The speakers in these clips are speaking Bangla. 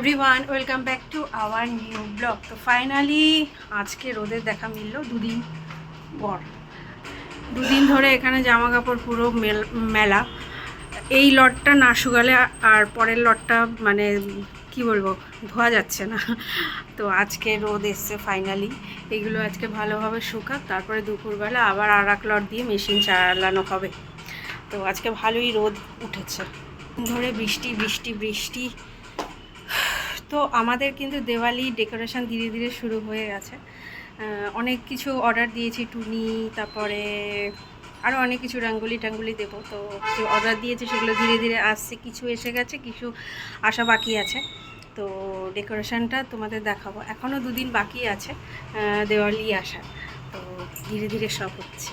Everyone welcome back to our new blog তো ফাইনালি আজকে রোদের দেখা মিলল দুদিন পর। দুদিন ধরে এখানে জামা কাপড় পুরো মেল- এই লটটা না শুকালে আর পরের লটটা মানে কি বলব, ধোয়া যাচ্ছে না। তো আজকে রোদ এসছে ফাইনালি এগুলো আজকে ভালোভাবে শুকাক, তারপরে দুপুরবেলা আবার আর এক লট দিয়ে মেশিন চালানো হবে। তো আজকে ভালোই রোদ উঠেছে। ধরে বৃষ্টি বৃষ্টি বৃষ্টি। তো আমাদের কিন্তু দেওয়ালি ডেকোরেশন ধীরে ধীরে শুরু হয়ে গেছে। অনেক কিছু অর্ডার দিয়েছি, টুনি, তারপরে আরও অনেক কিছু রাঙ্গুলি টাঙ্গুলি দেবো। তো যে অর্ডার দিয়েছি সেগুলো ধীরে ধীরে আসছে, কিছু এসে গেছে, কিছু আসা বাকি আছে। তো ডেকোরেশনটা তোমাদের দেখাবো। এখনও দুদিন বাকি আছে দেওয়ালি আসার। তো ধীরে ধীরে সব হচ্ছে।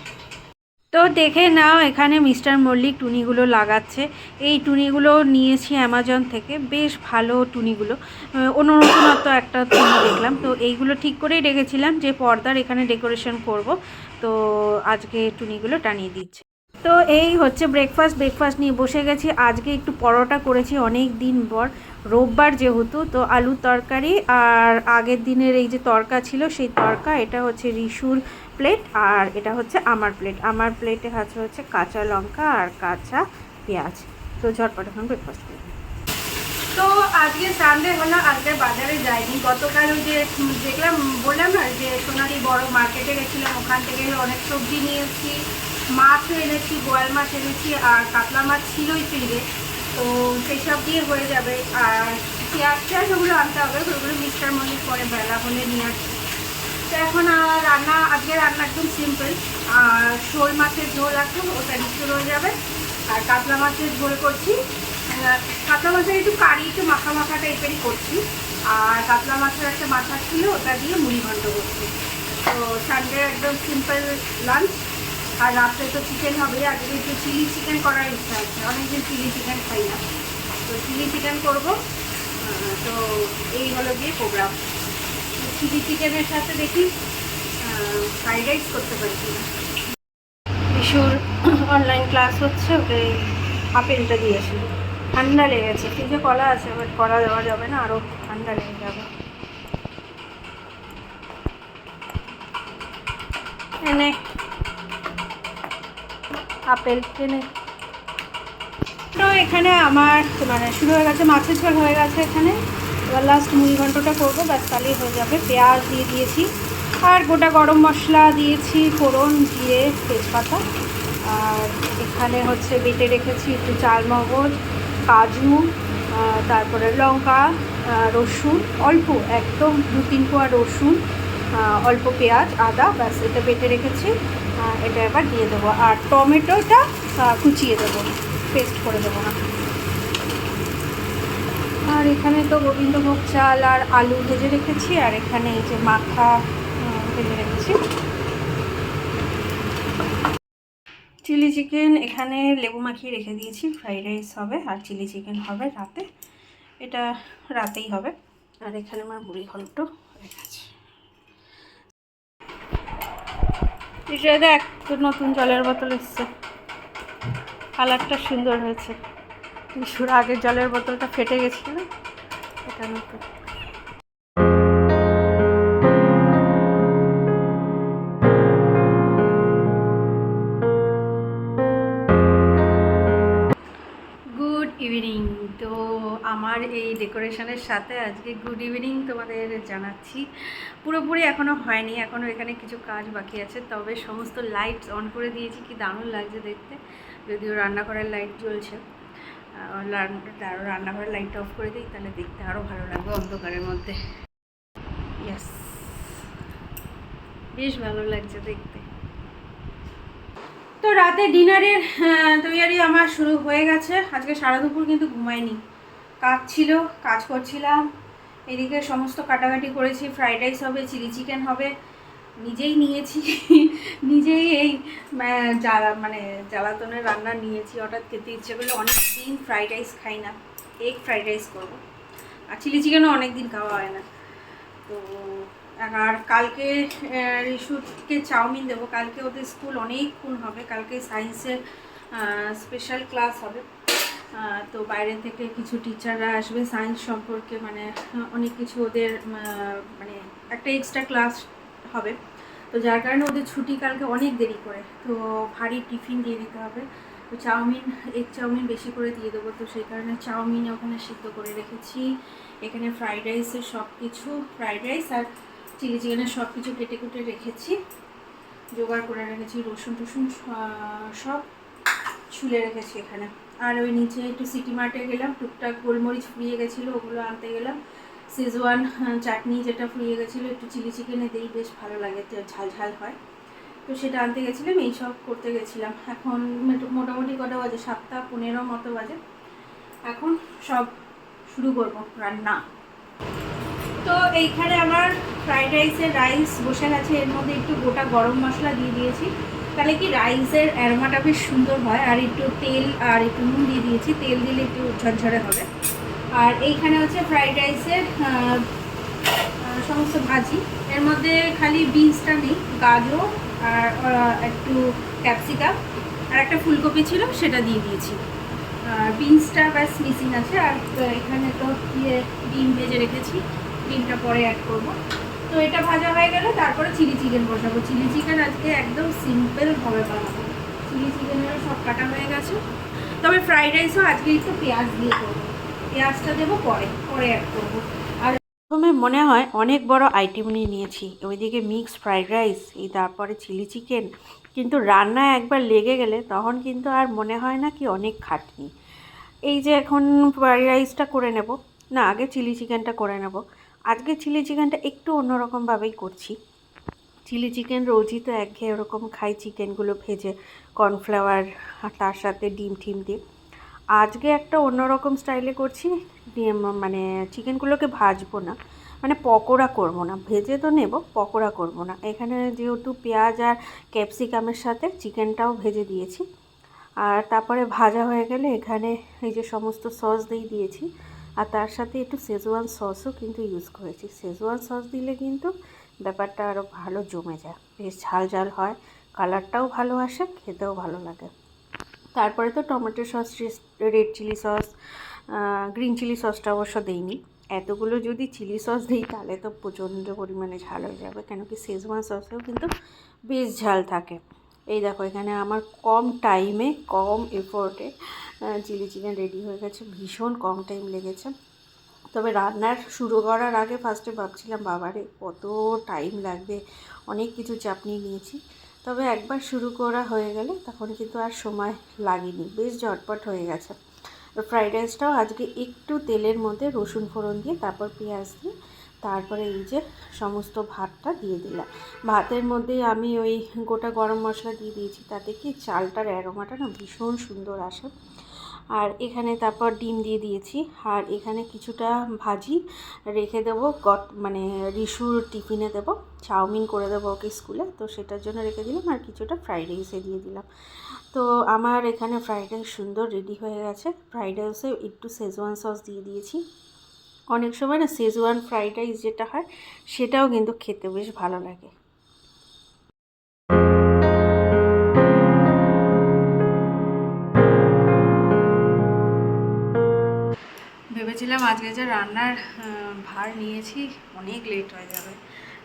তো দেখে নাও এখানে মিস্টার মল্লিক টুনিগুলো লাগাচ্ছে। এই টুনিগুলো নিয়েছি অ্যামাজন থেকে বেশ ভালো টুনিগুলো। আহ, অন্য একটা টুনি দেখলাম। তো এইগুলো ঠিক করেই রেখেছিলাম যে পর্দার এখানে ডেকোরেশন করব। তো আজকে টুনিগুলো টানিয়ে দিচ্ছে। তো এই হচ্ছে ব্রেকফাস্ট। ব্রেকফাস্ট নিয়ে বসে গেছি। আজকে একটু পরোটা করেছি অনেক দিন পর। রোববার যেহেতু তো আলুর তরকারি আর আগের দিনের এই যে তরকা ছিল সেই তরকা এটা হচ্ছে রিসুর প্লেট আর এটা হচ্ছে আমার প্লেট আমার প্লেটে আছে হচ্ছে কাঁচা লঙ্কা আর কাঁচা পেঁয়াজ। তো ঝটপট এখন ব্রেকফাস্ট করি তো আজকে সানডে হলো, আজকে বাজারে যাইনি। গতকাল ওই যে দেখলাম, বললাম না, যে সোনালি বড় মার্কেটে গেছিলাম। ওখান থেকে অনেক সবজি নিয়ে এসেছি। মাছও এনেছি, গোয়াল মাছ এনেছি আর কাতলা মাছ ছিলই ফ্রিজে তো সেই সব দিয়ে হয়ে যাবে। আর পেঁয়াজ টেয়াজ ওগুলো আনতে হবে। ওগুলো মিক্সচার মল্লিক পরে বেলা হলে নিয়ে আসছি তো এখন রান্না, আজকে রান্না একদম সিম্পল আর শোল মাছের ঝোল আছে, ওটা নিচে রয়ে যাবে। আর কাতলা মাছের ঝোল করছি। কাতলা মাছের একটু কারি, একটু মাখা মাখা টাইপেরই করছি। আর কাতলা মাছের একটা মাথা ছিল, ওটা দিয়ে মুড়ি ঘন্ট করছি। তো সানডে একদম সিম্পল লাঞ্চ আর রাত্রে তো চিকেন হবে আজকে একটু চিলি চিকেন করার ইচ্ছা আছে। অনেকদিন চিলি চিকেন খাই না। তো চিলি চিকেন করব। তো এই হলো গিয়ে প্রোগ্রাম চিলি চিকেনের সাথে দেখি ফ্রাইড রাইস করতে পারি কিনা। বিশুর অনলাইন ক্লাস হচ্ছে, ওকে আপেলটা দিয়েছি ঠান্ডা লেগেছে ফ্রিজে কলা আছে বাট কলা দেওয়া যাবে না আরও ঠান্ডা লেগে যাবে। এনে। আপেল এনে। তো এখানে আমার মানে শুরু হয়ে গেছে, মাছের ঝোল হয়ে গেছে এখানে। এবার লাস্ট মুড়ি ঘন্টটা করব, ব্যাস তাহলেই হয়ে যাবে। পেঁয়াজ দিয়ে দিয়েছি, আর গোটা গরম মশলা দিয়েছি, ফোড়ন দিয়ে তেজপাতা। আর এখানে হচ্ছে বেটে রেখেছি একটু চালমগজ কাজু তারপরে লঙ্কা রসুন, অল্প, একদম দু তিন কোয়া রসুন অল্প পেঁয়াজ, আদা, ব্যাস এটা বেটে রেখেছি। এটা এবার দিয়ে দেবো। আর টমেটোটা কুচিয়ে দেবো, পেস্ট করে দেবো না। আর এখানে তো গোবিন্দভোগ চাল আর আলু ভেজে রেখেছি, আর এখানে এই যে মাখা ভেজে রেখেছি। চিলি চিকেন এখানে লেবু মাখিয়ে রেখে দিয়েছি, ফ্রাইড রাইস হবে আর চিলি চিকেন হবে রাতে। এটা রাতেই হবে, আর এখানে আমার বুড়ি ঘন্ট গেছে। এটা দেখ, নতুন জলের বোতল এসছে। কালারটা সুন্দর হয়েছে। বিশুর আগের জলের বোতলটা ফেটে গেছিল। গুড ইভিনিং তো আমার এই ডেকোরেশনের সাথে আজকে গুড ইভিনিং তোমাদের জানাচ্ছি। পুরোপুরি এখনও হয়নি এখনও এখানে কিছু কাজ বাকি আছে। তবে সমস্ত লাইট অন করে দিয়েছি, কি দারুণ লাগছে দেখতে। যদিও রান্নাঘরের লাইট জ্বলছে। আরও রান্নাঘরের লাইট অফ করে দিই, তাহলে দেখতে আরও ভালো লাগবে অন্ধকারের মধ্যে। ইয়াস বেশ ভালো লাগছে দেখতে। তো রাতে ডিনারের তৈয়ারি আমার শুরু হয়ে গেছে। আজকে সারা দুপুর কিন্তু ঘুমাইনি। কাজ ছিল, কাজ করছিলাম। এদিকে সমস্ত কাটাকাটি করেছি ফ্রাইড রাইস হবে চিলি চিকেন হবে। নিজেই নিয়েছি, নিজেই এই জ্বালা মানে জ্বালাতনের রান্না নিয়েছি, হঠাৎ খেতে ইচ্ছে করলে অনেক দিন ফ্রাইড রাইস খাই না এগ ফ্রাইড রাইস করব। আর চিলি চিকেনও অনেক দিন খাওয়া হয় না। তো আর কালকে রিশুকে চাউমিন দেবো, কালকে ওদের স্কুল অনেকক্ষণ হবে, কালকে সায়েন্সের স্পেশাল ক্লাস হবে। তো বাইরে থেকে কিছু টিচাররা আসবে সায়েন্স সম্পর্কে মানে অনেক কিছু ওদের মানে একটা এক্সট্রা ক্লাস হবে। তো যার কারণে ওদের ছুটি কালকে অনেক দেরি করে। তো ভারী টিফিন দিয়ে দিতে হবে। তো চাউমিন এগ চাউমিন বেশি করে দিয়ে দেবো। তো সেই কারণে চাউমিন ওখানে সিদ্ধ করে রেখেছি। এখানে ফ্রাইড রাইসের সব কিছু ফ্রাইড রাইস আর চিলি চিকেনের সব কিছু কেটে কুটে রেখেছি। জোগাড় করে রেখেছি, রসুন টসুন সব ছুলে রেখেছি এখানে। আর ওই নিচে একটু সিটি মার্টে গেলাম, টুকটাক গোলমরিচ ফুরিয়ে গেছিল, ওগুলো আনতে গেলাম। শেজওয়ান চাটনি যেটা ফুরিয়ে গেছিল, একটু চিলি চিকেনে দিই, বেশ ভালো লাগে, ঝাল ঝাল হয়। তো সেটা আনতে গেছিলাম এইসব করতে গেছিলাম। এখন মোটামুটি কটা বাজে? সাতটা পনেরো মতো বাজে। এখন সব শুরু করব, রান্না। তো এইখানে আমার ফ্রাইড রাইসের রাইস বসে গেছে এর মধ্যে একটু গোটা গরম মশলা দিয়ে দিয়েছি। তাহলে কি রাইসের অ্যারোমাটা বেশ সুন্দর হয়, আর একটু তেল আর একটু নুন দিয়ে দিয়েছি। তেল দিলে একটু ঝরঝরে হবে। আর এইখানে হচ্ছে ফ্রাইড রাইসের সমস্ত ভাজি। এর মধ্যে খালি বিনসটা নেই, গাজর আর একটু ক্যাপসিকাম আর একটা ফুলকপি ছিল, সেটা দিয়ে দিয়েছি। আর বিনসটা ব্যাস মিসিং আছে। আর এখানে তো দিয়ে ডিম ভেজে রেখেছি। ডিমটা পরে অ্যাড করব। তো এটা ভাজা হয়ে গেলে তারপরে চিলি চিকেন বসাবো। চিলি চিকেন আজকে একদম সিম্পল ভাবে বানাবো চিলি চিকেনেরও সব কাটা হয়ে গেছে। তবে ফ্রাইড রাইসও আজকে একটু পেঁয়াজ দিয়ে করব। পেঁয়াজটা দেবো পরে পরে অ্যাড করব। আর প্রথমে মনে হয় অনেক বড় আইটেম নিয়ে নিয়েছি। ওইদিকে মিক্স ফ্রাইড রাইস এই তারপরে চিলি চিকেন কিন্তু রান্না একবার লেগে গেলে তখন কিন্তু আর মনে হয় না কি অনেক খাটনি। এই যে এখন ফ্রাইড রাইসটা করে নেব। না, আগে চিলি চিকেনটা করে নেব। আজকে চিলি চিকেনটা একটু অন্যরকমভাবেই করছি। চিলি চিকেন রোজই তো একঘেয়ে ওরকম খাই চিকেনগুলো ভেজে কর্নফ্লাওয়ার তার সাথে ডিম টিম দিয়ে। আজকে একটা অন্যরকম স্টাইলে করছি মানে চিকেনগুলোকে ভাজবো না। মানে পকোড়া করব না, ভেজে তো নেব, পকোড়া করব না। এখানে যেহেতু পেঁয়াজ আর ক্যাপসিকামের সাথে চিকেনটাও ভেজে দিয়েছি। আর তারপরে ভাজা হয়ে গেলে এখানে এই যে সমস্ত সস দিয়ে দিয়েছি। আর তার সাথে একটু শেজওয়ান সসও কিন্তু ইউজ করেছি। শেজওয়ান সস দিলে কিন্তু ব্যাপারটা আরও ভালো জমে যায়। বেশ ঝাল ঝাল হয় কালারটাও ভালো আসে, খেতেও ভালো লাগে। তারপরে তো tomato sauce red chilli sauce green chilli সসটা অবশ্য দেইনি। এতগুলো যদি চিলি সস দিই, তাহলে তো প্রচণ্ড পরিমাণে ঝাল হয়ে যাবে কেন কি শেজওয়ান সসেও কিন্তু বেশ ঝাল থাকে। এই দেখো, এখানে আমার কম টাইমে কম এফোর্টে চিলি চিকেন রেডি হয়ে গেছে, ভীষণ কম টাইম লেগেছে। তবে রান্নার শুরু করার আগে ফার্স্টে ভাবছিলাম, বাবারে, কত টাইম লাগবে? অনেক কিছু চাপ নিয়ে নিয়েছি। তবে একবার শুরু করা হয়ে গেলে তখন কিন্তু আর সময় লাগেনি। বেশ ঝটপট হয়ে গেছে। ফ্রাইড রাইসটাও আজকে একটু তেলের মধ্যে রসুন ফোড়ন দিয়ে, তারপর পেঁয়াজ দিয়ে, তারপরে এই যে সমস্ত ভাতটা দিয়ে দিলাম। ভাতের মধ্যে আমি ওই গোটা গরম মশলা দিয়ে দিয়েছি, তাতে কি চালটার অ্যারোমাটা না ভীষণ সুন্দর আসে। আর এখানে তারপর ডিম দিয়ে দিয়েছি। আর এখানে কিছুটা ভাজি রেখে দেবো গত মানে রিসুর টিফিনে দেবো, চাউমিন করে দেবো ওকে স্কুলে। তো সেটার জন্য রেখে দিলাম আর কিছুটা ফ্রাইড রাইসে দিয়ে দিলাম। তো আমার এখানে ফ্রাইড রাইস সুন্দর রেডি হয়ে গেছে। ফ্রাইড রাইসে একটু শেজওয়ান সস দিয়ে দিয়েছি। অনেক সময় না শেজওয়ান ফ্রাইড রাইস যেটা হয়, সেটাও কিন্তু খেতে বেশ ভালো লাগে। ভেবেছিলাম আজকে যে রান্নার ভার নিয়েছি, অনেক লেট হয়ে যাবে।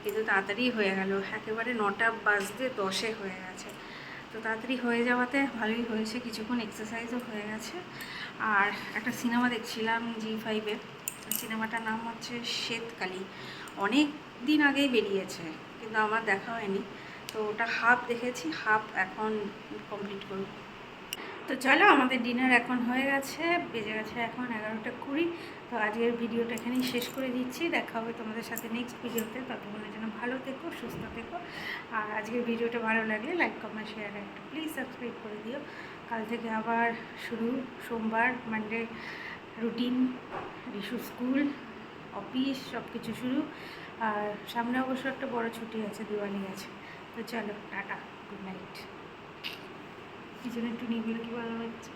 কিন্তু তাড়াতাড়ি হয়ে গেল। একেবারে নটা বাজতে দশে হয়ে গেছে। তো তাড়াতাড়ি হয়ে যাওয়াতে ভালোই হয়েছে। কিছুক্ষণ এক্সারসাইজও হয়ে গেছে। আর একটা সিনেমা দেখছিলাম জি ফাইভে সিনেমাটার নাম হচ্ছে শ্বেতকালী। অনেক দিন আগেই বেরিয়েছে, কিন্তু আমার দেখা হয়নি। তো ওটা হাফ দেখেছি হাফ এখন কমপ্লিট করব। তো চলো, আমাদের ডিনার এখন হয়ে গেছে, বেজে গেছে এখন এগারোটা কুড়ি। তো আজকের ভিডিওটা এখানেই শেষ করে দিচ্ছি। দেখা হবে তোমাদের সাথে নেক্সট ভিডিওতে। ততক্ষণের জন্য ভালো থেকো, সুস্থ থেকো। আর আজকের ভিডিওটা ভালো লাগলে লাইক কমেন্ট শেয়ার একটু প্লিজ সাবস্ক্রাইব করে দিও। কাল থেকে আবার শুরু, সোমবার Monday routine Rishu school office সব কিছু শুরু। আর সামনে অবশ্য একটা বড় ছুটি আছে, দিওয়ালি আছে। তো চলো, টাটা গুড নাইট পিছনে একটু নিয়ে কি ভালো লাগছে